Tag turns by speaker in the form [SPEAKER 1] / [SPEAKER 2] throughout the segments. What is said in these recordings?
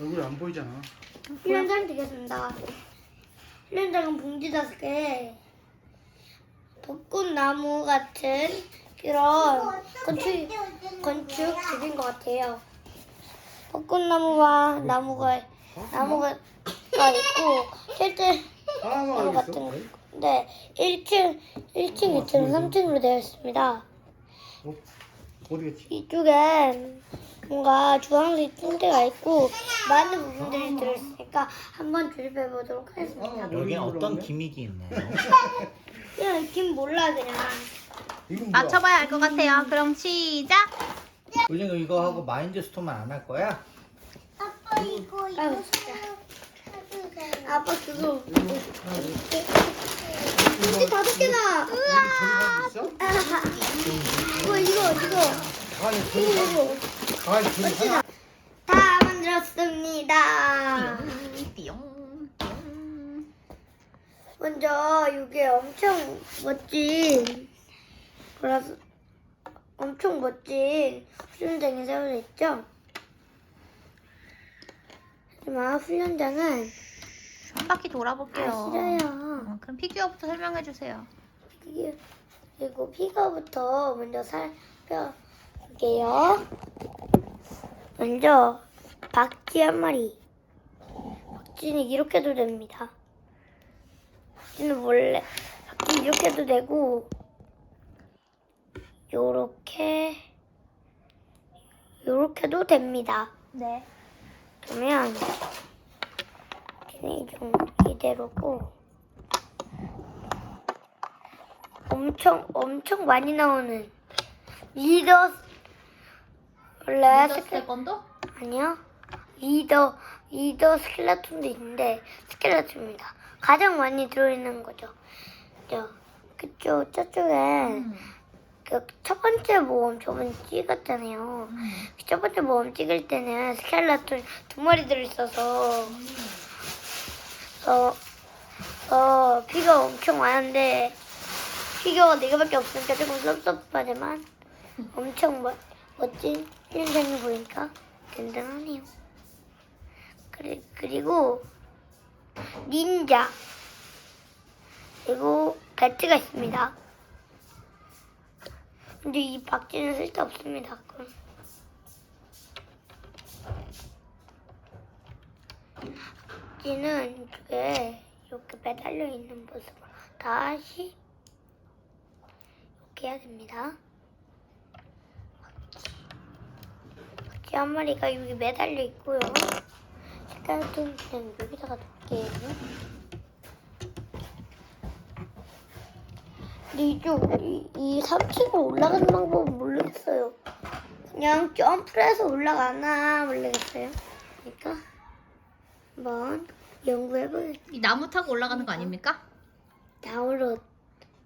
[SPEAKER 1] 얼굴이 안 보이잖아.
[SPEAKER 2] 훈련장 되겠습니다. 훈련장은 봉지 다섯 개, 벚꽃나무 같은 그런 건축 건축집인 것 같아요. 벚꽃나무와 나무가 나무가 있고 실제 나무 같은
[SPEAKER 1] 있어.
[SPEAKER 2] 네 1층 1층, 2층, 3층으로 되어 있습니다.
[SPEAKER 1] 어? 어디 갔지?
[SPEAKER 2] 이쪽엔 뭔가 주황색 틴트가 있고 많은 부분들이 들어있으니까 한번 조립해 보도록 하겠습니다.
[SPEAKER 1] 여기
[SPEAKER 3] 여기 어떤? 기믹이 있나요?
[SPEAKER 2] 그냥 김 몰라 그냥.
[SPEAKER 1] 이건 뭐야?
[SPEAKER 4] 맞춰봐야 알 것 같아요. 그럼 시작.
[SPEAKER 3] 우리가 이거 하고 마인드 스토만 안 할 거야?
[SPEAKER 5] 아빠 이거
[SPEAKER 2] 아유, 진짜. 아빠 그거
[SPEAKER 1] 이거.
[SPEAKER 2] 이제 다섯 개나.
[SPEAKER 1] 저기 있어?
[SPEAKER 2] 아하. 이거 이거 이거
[SPEAKER 1] 가만히 저기 가.
[SPEAKER 2] 이거
[SPEAKER 1] 가만 히 저기 가.
[SPEAKER 2] 다 만들었습니다.
[SPEAKER 4] 띠용. 띠용.
[SPEAKER 2] 먼저 이게 엄청 멋진 그래서 엄청 멋진 훈련장이 세워져 있죠. 하지만 훈련장은
[SPEAKER 4] 한 바퀴 돌아볼게요.
[SPEAKER 2] 아 싫어요.
[SPEAKER 4] 어, 그럼 피규어부터 설명해 주세요.
[SPEAKER 2] 그리고 피가부터 먼저 살펴볼게요. 먼저 박쥐 한 마리. 박쥐는 이렇게도 됩니다. 박쥐는 원래 박쥐 이렇게도 되고 요렇게 요렇게도 됩니다.
[SPEAKER 4] 네.
[SPEAKER 2] 그러면 걔네 좀 이대로고 엄청 엄청 많이 나오는 리더 원래 스켈
[SPEAKER 4] 세컨도?
[SPEAKER 2] 아니요 리더 리더 스켈레톤도 있는데 스켈레톤입니다. 가장 많이 들어있는 거죠. 저 그쪽 저쪽에
[SPEAKER 4] 음.
[SPEAKER 2] 그첫 번째 모험 저번 찍었잖아요.
[SPEAKER 4] 음.
[SPEAKER 2] 그첫 번째 모험 찍을 때는 스켈레톤 두 마리 들어있어서 어, 어, 피가 엄청 많은데 피가 네 개밖에 없으니까 조금 섭섭하지만 엄청 멋, 멋진 훈련장이 보니까 든든하네요. 그리, 그리고 닌자 그리고 배트가 있습니다. 근데 이 박쥐는 쓸데없습니다. 그럼. 박쥐는 이쪽에 이렇게 매달려 있는 모습으로 다시 이렇게 해야 됩니다. 박쥐 한 마리가 여기 매달려 있고요. 스타일은 그냥 여기다가 놓을게요. 근데 이쪽 이, 이 3층으로 올라가는 방법은 모르겠어요. 그냥 점프를 해서 올라가나 모르겠어요. 그러니까 한번 연구해보겠습니다.
[SPEAKER 4] 이 나무 타고 올라가는 거 아닙니까?
[SPEAKER 2] 나무로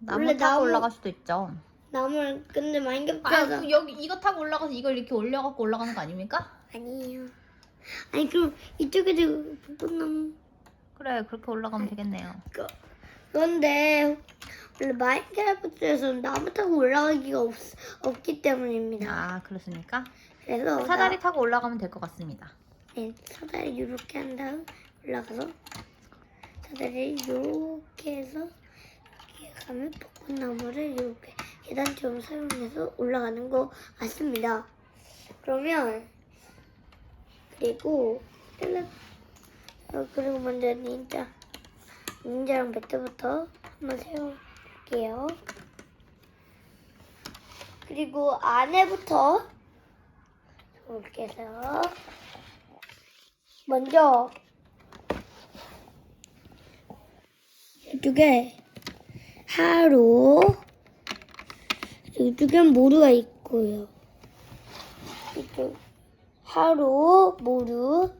[SPEAKER 4] 나무 타고
[SPEAKER 2] 나무-
[SPEAKER 4] 올라갈 수도 있죠.
[SPEAKER 2] 나무를 근데
[SPEAKER 4] 아,
[SPEAKER 2] 마인크래프트에서
[SPEAKER 4] 그 여기 이거 타고 올라가서 이걸 이렇게 올려갖고 올라가는 거 아닙니까?
[SPEAKER 2] 아니에요. 아니 그럼 이쪽에도 벚꽃나무
[SPEAKER 4] 그래, 그렇게 올라가면 되겠네요.
[SPEAKER 2] 그- 그런데 원래 마인크래프트에서 나무 타고 올라가기가 없, 없기 때문입니다.
[SPEAKER 4] 아, 그렇습니까?
[SPEAKER 2] 그래서
[SPEAKER 4] 사다리 타고 올라가면 될 것 같습니다.
[SPEAKER 2] 네, 사다리 이렇게 한 다음 올라가서 사다리 이렇게 해서 이렇게 가면 벚꽃나무를 이렇게 계단처럼 사용해서 올라가는 것 같습니다. 그러면 그리고 어, 그리고 먼저 닌자 닌자랑 배트부터 한번 세워볼게요. 그리고 안에부터 이렇게 해서 먼저 이쪽에 하루 이쪽엔 모루가 있고요. 이쪽 하루 모루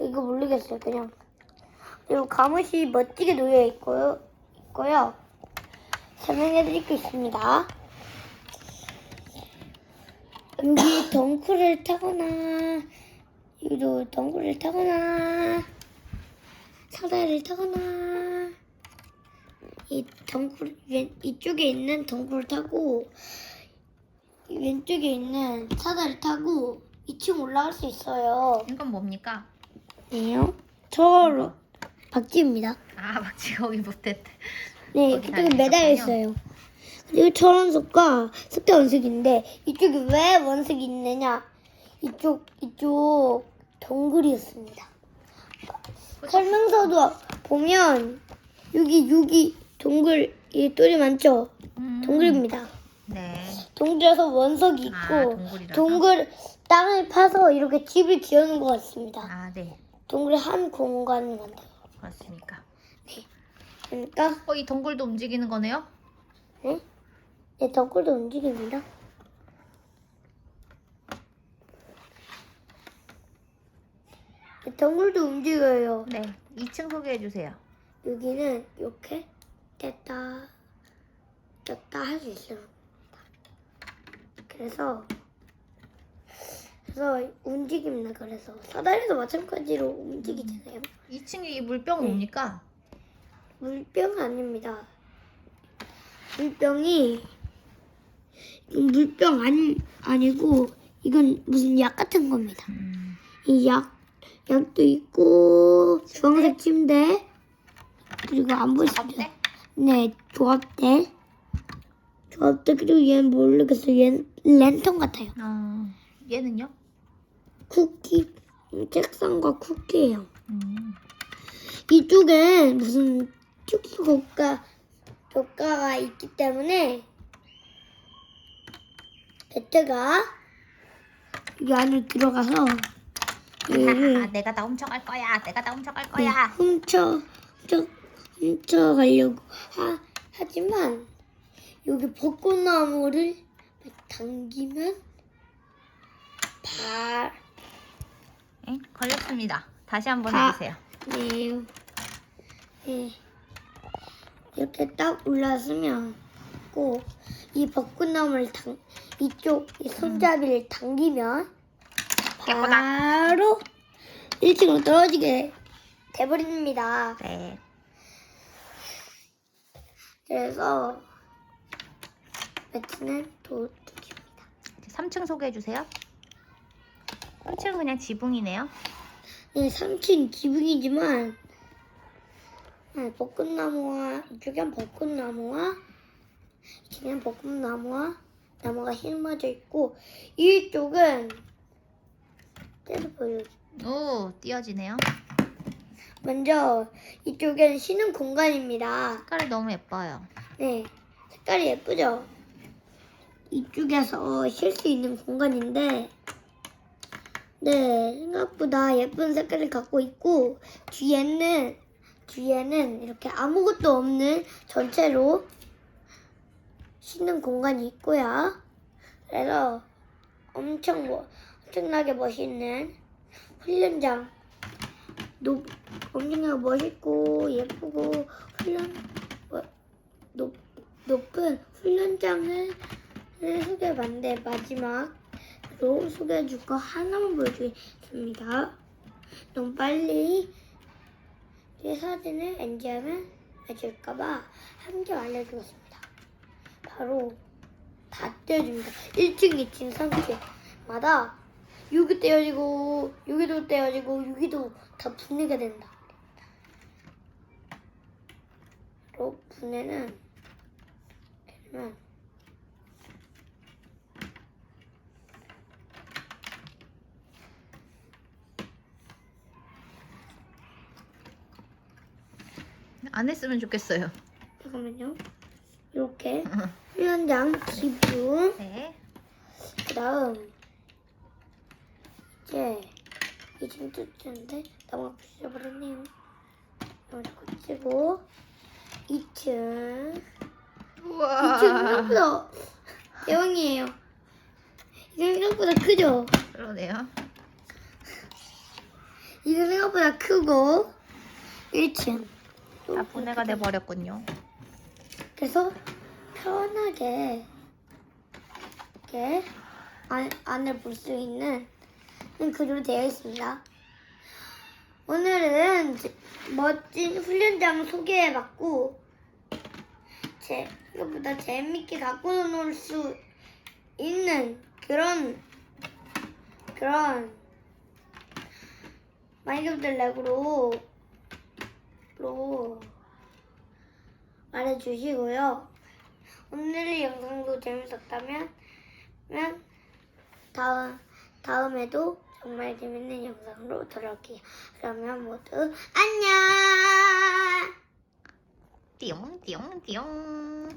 [SPEAKER 2] 이거 모르겠어요 그냥 그리고 가무시 멋지게 놓여 있고요 있고요 설명해드릴 게 있습니다. 여기 덩크를 타거나 여기도 덩굴을 타거나 사다리를 타거나 이 덩굴 왼 이쪽에 있는 덩굴을 타고 이 왼쪽에 있는 사다리 타고 2층 올라갈 수 있어요.
[SPEAKER 4] 이건 뭡니까?
[SPEAKER 2] 네요. 저 박지입니다.
[SPEAKER 4] 아 막지 거기 못했대.
[SPEAKER 2] 네,
[SPEAKER 4] 거기
[SPEAKER 2] 그쪽에
[SPEAKER 4] 달려
[SPEAKER 2] 매달려. 있어요. 그리고 철원석과 습대 원석인데 이쪽이 왜 원석이 있느냐? 이쪽 이쪽 동굴이었습니다. 설명서도 보면 여기 여기 동굴 이 똘이 많죠?
[SPEAKER 4] 음.
[SPEAKER 2] 동굴입니다.
[SPEAKER 4] 네.
[SPEAKER 2] 동굴에서 원석이 있고
[SPEAKER 4] 아, 동굴이라서?
[SPEAKER 2] 동굴 땅을 파서 이렇게 집을 지어놓은 것 같습니다.
[SPEAKER 4] 아 네.
[SPEAKER 2] 동굴의 한 공간을 만들어.
[SPEAKER 4] 그렇습니까.
[SPEAKER 2] 그러니까
[SPEAKER 4] 어이 동굴도 움직이는 거네요?
[SPEAKER 2] 네? 네, 덩굴도 움직입니다. 네, 덩굴도 움직여요.
[SPEAKER 4] 네. 2층 소개해 주세요.
[SPEAKER 2] 여기는 이렇게 뗐다 꼈다 할 수 있어요. 그래서 그래서 움직입니다. 그래서 사다리도 마찬가지로 움직이잖아요.
[SPEAKER 4] 2층에 이 물병은
[SPEAKER 2] 네.
[SPEAKER 4] 뭡니까?
[SPEAKER 2] 물병 아닙니다. 물병이 이건 물병 아니 아니고 이건 무슨 약 같은 겁니다.
[SPEAKER 4] 음.
[SPEAKER 2] 이약 약도 있고 주황색 침대 그리고 안 보이시죠? 네 조합대 조합대 그리고 얘는 모르겠어 얘는 랜턴 같아요.
[SPEAKER 4] 어 얘는요?
[SPEAKER 2] 쿠키 음, 책상과 쿠키예요.
[SPEAKER 4] 음.
[SPEAKER 2] 이쪽에 무슨 특수 고가 교과가 있기 때문에 배트가 이 안으로 들어가서 얘를
[SPEAKER 4] 아, 내가 다 훔쳐갈 거야. 내가 다 훔쳐갈
[SPEAKER 2] 네,
[SPEAKER 4] 거야.
[SPEAKER 2] 훔쳐 훔쳐 훔쳐가려고 하, 하지만 여기 벚꽃나무를 당기면 발
[SPEAKER 4] 네, 걸렸습니다. 다시 한번
[SPEAKER 2] 다-
[SPEAKER 4] 해주세요.
[SPEAKER 2] 네. 네. 이렇게 딱 올라서면 꼭 이 벚꽃나무를 당 이쪽 이 손잡이를 당기면 바로 1층으로 떨어지게 돼버립니다.
[SPEAKER 4] 네.
[SPEAKER 2] 그래서 매트는 도둑입니다.
[SPEAKER 4] 3층 소개해 주세요. 3층은 그냥 지붕이네요.
[SPEAKER 2] 네, 3층 기둥이지만 네, 벚꽃나무와 이쪽엔 벚꽃나무와 이쪽엔 벚꽃나무와 나무가 심어져 있고 이쪽은 때려 보여.
[SPEAKER 4] 오, 띄어지네요.
[SPEAKER 2] 먼저 이쪽엔 쉬는 공간입니다.
[SPEAKER 4] 색깔이 너무 예뻐요.
[SPEAKER 2] 네, 색깔이 예쁘죠? 이쪽에서 쉴 수 있는 공간인데, 네, 생각보다 예쁜 색깔을 갖고 있고, 뒤에는, 뒤에는 이렇게 아무것도 없는 전체로 쉬는 공간이 있고요. 그래서 엄청, 뭐, 엄청나게 멋있는 훈련장, 높, 엄청나게 멋있고, 예쁘고, 훈련, 뭐, 높, 높은 훈련장을 소개해봤는데 마지막으로 소개해줄 거 하나만 보여주겠습니다. 너무 빨리 이 사진을 엔지하면 해줄까봐 한 개 알려주겠습니다. 바로 다 떼어줍니다. 1층, 2층, 3층마다 여기 떼어지고 여기도 떼어지고 여기도 다 분해가 된다. 바로 분해는 그러면
[SPEAKER 4] 안 했으면 좋겠어요.
[SPEAKER 2] 잠깐만요. 이렇게 훈련장 기분
[SPEAKER 4] 네.
[SPEAKER 2] 그다음 이제 이층 뜯는데 나무가 부셔버렸네요. 나무를 고치고 2층
[SPEAKER 4] 우와.
[SPEAKER 2] 2층 생각보다 대왕이에요. 이거 생각보다 크죠?
[SPEAKER 4] 그러네요.
[SPEAKER 2] 이거 생각보다 크고 1층
[SPEAKER 4] 다 분해가 돼 버렸군요.
[SPEAKER 2] 그래서 편하게 이렇게 안, 안을 볼 수 있는 그대로 되어 있습니다. 오늘은 제- 멋진 훈련장 소개해봤고 제 이것보다 재밌게 갖고 놀 수 있는 그런 그런 마이크들 렉으로 로 말해주시고요. 오늘의 영상도 재밌었다면 면 다음 다음에도 정말 재밌는 영상으로 돌아올게요. 그러면 모두 안녕.
[SPEAKER 4] 띠용 띠용 띠용.